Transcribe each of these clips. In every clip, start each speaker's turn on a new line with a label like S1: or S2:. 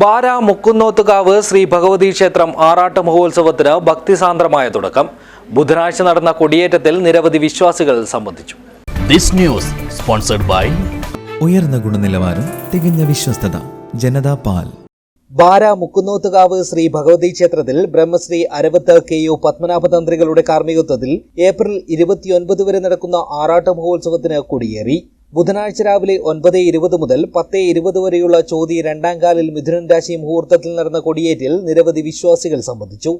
S1: ബാര മുക്കുന്നോത്തുകാവ് ശ്രീ ഭഗവതി ക്ഷേത്രം ആറാട്ട് മഹോത്സവത്തിന് ഭക്തിസാന്ദ്രമായ തുടക്കം. ബുധനാഴ്ച നടന്ന കൊടിയേറ്റത്തിൽ നിരവധി വിശ്വാസികൾ സംബന്ധിച്ചു.
S2: This news sponsored by
S3: ഉയർന്ന ഗുണനിലവാരം തികഞ്ഞ വിശ്വസ്തത ജനതാ പാൽ.
S1: ബാര മുക്കുന്നോത്തുകാവ് ശ്രീ ഭഗവതി ക്ഷേത്രത്തിൽ ബ്രഹ്മശ്രീ അരവത്ത് കെ യു പത്മനാഭ തന്ത്രികളുടെ കാർമ്മികത്വത്തിൽ ഏപ്രിൽ ഇരുപത്തിയൊൻപത് വരെ നടക്കുന്ന ആറാട്ട് മഹോത്സവത്തിന് കൊടിയേറി. ബുധനാഴ്ച രാവിലെ ഒൻപത് ഇരുപത് മുതൽ പത്ത് ഇരുപത് വരെയുള്ള ചോതി രണ്ടാം കാലിൽ മിഥുനൻ രാശി മുഹൂർത്തത്തിൽ നടന്ന കൊടിയേറ്റിൽ നിരവധി വിശ്വാസികൾ സംബന്ധിച്ചു.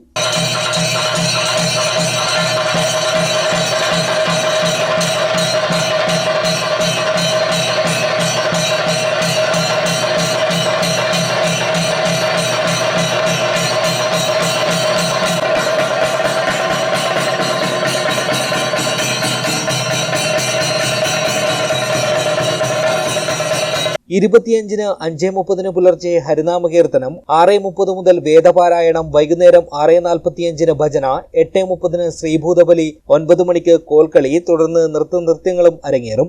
S1: ഇരുപത്തിയഞ്ചിന് അഞ്ചേ മുപ്പതിന് പുലർച്ചെ ഹരിനാമ കീർത്തനം ആറ് മുപ്പത് മുതൽ വേദപാരായണം വൈകുന്നേരം ആറ് നാൽപ്പത്തിയഞ്ചിന് ഭജന എട്ട് മുപ്പതിന് ശ്രീഭൂതബലി ഒൻപത് മണിക്ക് കോൽക്കളി തുടർന്ന് നൃത്തനൃത്യങ്ങളും അരങ്ങേറും.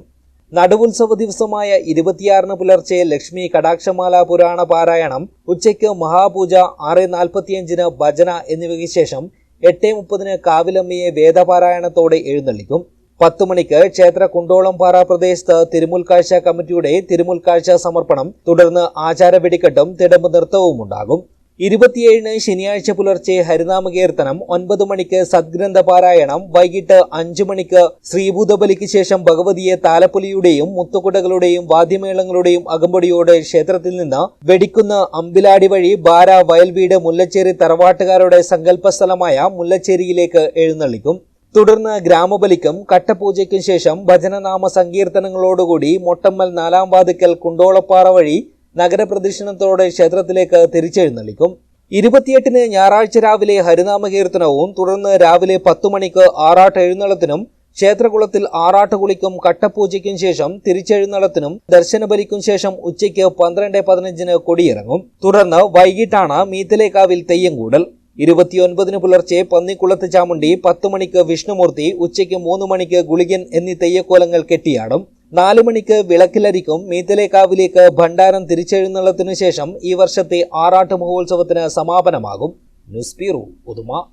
S1: നടുവുത്സവ ദിവസമായ ഇരുപത്തിയാറിന് പുലർച്ചെ ലക്ഷ്മി കടാക്ഷമാല പുരാണ പാരായണം ഉച്ചയ്ക്ക് മഹാപൂജ ആറ് നാൽപ്പത്തിയഞ്ചിന് ഭജന എന്നിവയ്ക്ക് ശേഷം എട്ട് മുപ്പതിന് കാവിലമ്മയെ വേദപാരായണത്തോടെ എഴുന്നള്ളിക്കും. പത്തു മണിക്ക് ക്ഷേത്ര കുണ്ടോളം പാറ പ്രദേശത്ത് തിരുമുൽക്കാഴ്ച കമ്മിറ്റിയുടെ തിരുമുൽക്കാഴ്ച സമർപ്പണം തുടർന്ന് ആചാര വെടിക്കെട്ടും തിടമ്പ് നൃത്തവും ഉണ്ടാകും. ഇരുപത്തിയേഴിന് ശനിയാഴ്ച പുലർച്ചെ ഹരിനാമ കീർത്തനം ഒൻപത് മണിക്ക് സദ്ഗ്രന്ഥ പാരായണം വൈകിട്ട് അഞ്ചു മണിക്ക് ശ്രീഭൂതബലിക്ക് ശേഷം ഭഗവതിയെ താലപ്പൊലിയുടെയും മുത്തുകുടകളുടെയും വാദ്യമേളങ്ങളുടെയും അകമ്പടിയോടെ ക്ഷേത്രത്തിൽ നിന്ന് വെടിക്കുന്ന അമ്പിലാടി വഴി ബാര വയൽവീട് മുല്ലച്ചേരി തറവാട്ടുകാരുടെ സങ്കല്പ സ്ഥലമായ മുല്ലച്ചേരിയിലേക്ക് എഴുന്നള്ളിക്കും. തുടർന്ന് ഗ്രാമബലിക്കും കട്ടപൂജയ്ക്കും ശേഷം ഭജനനാമ സങ്കീർത്തനങ്ങളോടുകൂടി മൊട്ടമ്മൽ നാലാം വാതിക്കൽ കുണ്ടോളപ്പാറ വഴി നഗരപ്രദക്ഷിണത്തോടെ ക്ഷേത്രത്തിലേക്ക് തിരിച്ചെഴുന്നള്ളിക്കും. ഇരുപത്തിയെട്ടിന് ഞായറാഴ്ച രാവിലെ ഹരിനാമ കീർത്തനവും തുടർന്ന് രാവിലെ പത്തു മണിക്ക് ആറാട്ട് എഴുന്നള്ളത്തിനും ക്ഷേത്രകുളത്തിൽ ആറാട്ട് കുളിക്കും കട്ടപൂജയ്ക്കും ശേഷം തിരിച്ചെഴുന്നള്ളത്തിനും ദർശനബലിക്കും ശേഷം ഉച്ചയ്ക്ക് പന്ത്രണ്ട് പതിനഞ്ചിന് കൊടിയിറങ്ങും. തുടർന്ന് വൈകിട്ടാണ് മീത്തലേക്കാവിൽ തെയ്യം കൂടൽ. ഇരുപത്തിയൊൻപതിന് പുലർച്ചെ പന്നിക്കുളത്ത് ചാമുണ്ടി പത്ത് മണിക്ക് വിഷ്ണുമൂർത്തി ഉച്ചയ്ക്ക് മൂന്ന് മണിക്ക് ഗുളികൻ എന്നീ തെയ്യക്കോലങ്ങൾ കെട്ടിയാടും. നാലു മണിക്ക് വിളക്കിലരിക്കും. മീത്തലേക്കാവിലേക്ക് ഭണ്ഡാരം തിരിച്ചെഴുന്നള്ളത്തിനു ശേഷം ഈ വർഷത്തെ ആറാട്ട് മഹോത്സവത്തിന് സമാപനമാകും. News bureau Uduma